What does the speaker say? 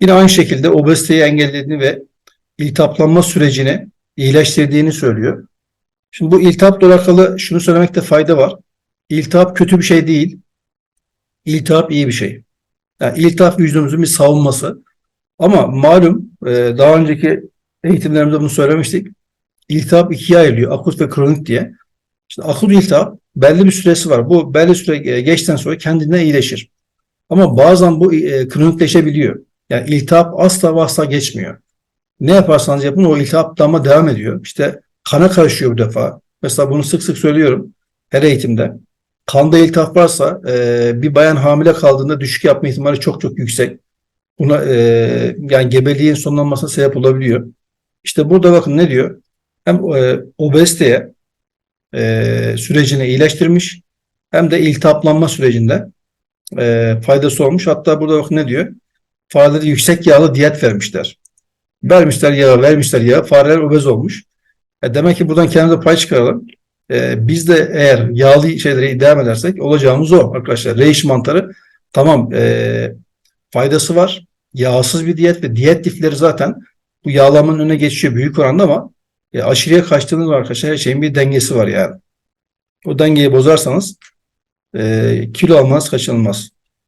Yine aynı şekilde obeziteyi engellediğini ve iltihaplanma sürecini iyileştirdiğini söylüyor. Şimdi bu iltihapla alakalı şunu söylemekte fayda var. İltihap kötü bir şey değil. İltihap iyi bir şey. Yani iltihap vücudumuzun bir savunması. Ama malum e, daha önceki eğitimlerimizde bunu söylemiştik. İltihap ikiye ayrılıyor. Akut ve kronik diye. İşte akut iltihap belli bir süresi var. Bu belli süre e, geçten sonra kendinden iyileşir. Ama bazen bu e, kronikleşebiliyor. Yani iltihap asla ve asla geçmiyor. Ne yaparsanız yapın o iltihaplanma devam ediyor. İşte kana karışıyor bu defa. Mesela bunu sık sık söylüyorum her eğitimde. Kanda iltihap varsa e, bir bayan hamile kaldığında düşük yapma ihtimali çok çok yüksek. Buna e, yani gebeliğin sonlanmasına sebep olabiliyor. İşte burada bakın ne diyor? Hem e, obeziteye e, sürecini iyileştirmiş hem de iltihaplanma sürecinde e, faydası olmuş. Hatta burada bakın ne diyor? Farelere yüksek yağlı diyet vermişler. Vermişler yağı, vermişler yağı. Fareler obez olmuş. E demek ki buradan kendimize pay çıkaralım. E, biz de eğer yağlı şeylere devam edersek olacağımız o arkadaşlar. Reish mantarı tamam e, faydası var. Yağsız bir diyet ve diyet lifleri zaten bu yağlanmanın önüne geçiyor büyük oranda ama e, aşırıya kaçtığınız arkadaşlar. Her şeyin bir dengesi var yani. O dengeyi bozarsanız e, kilo almanız kaçınılmaz.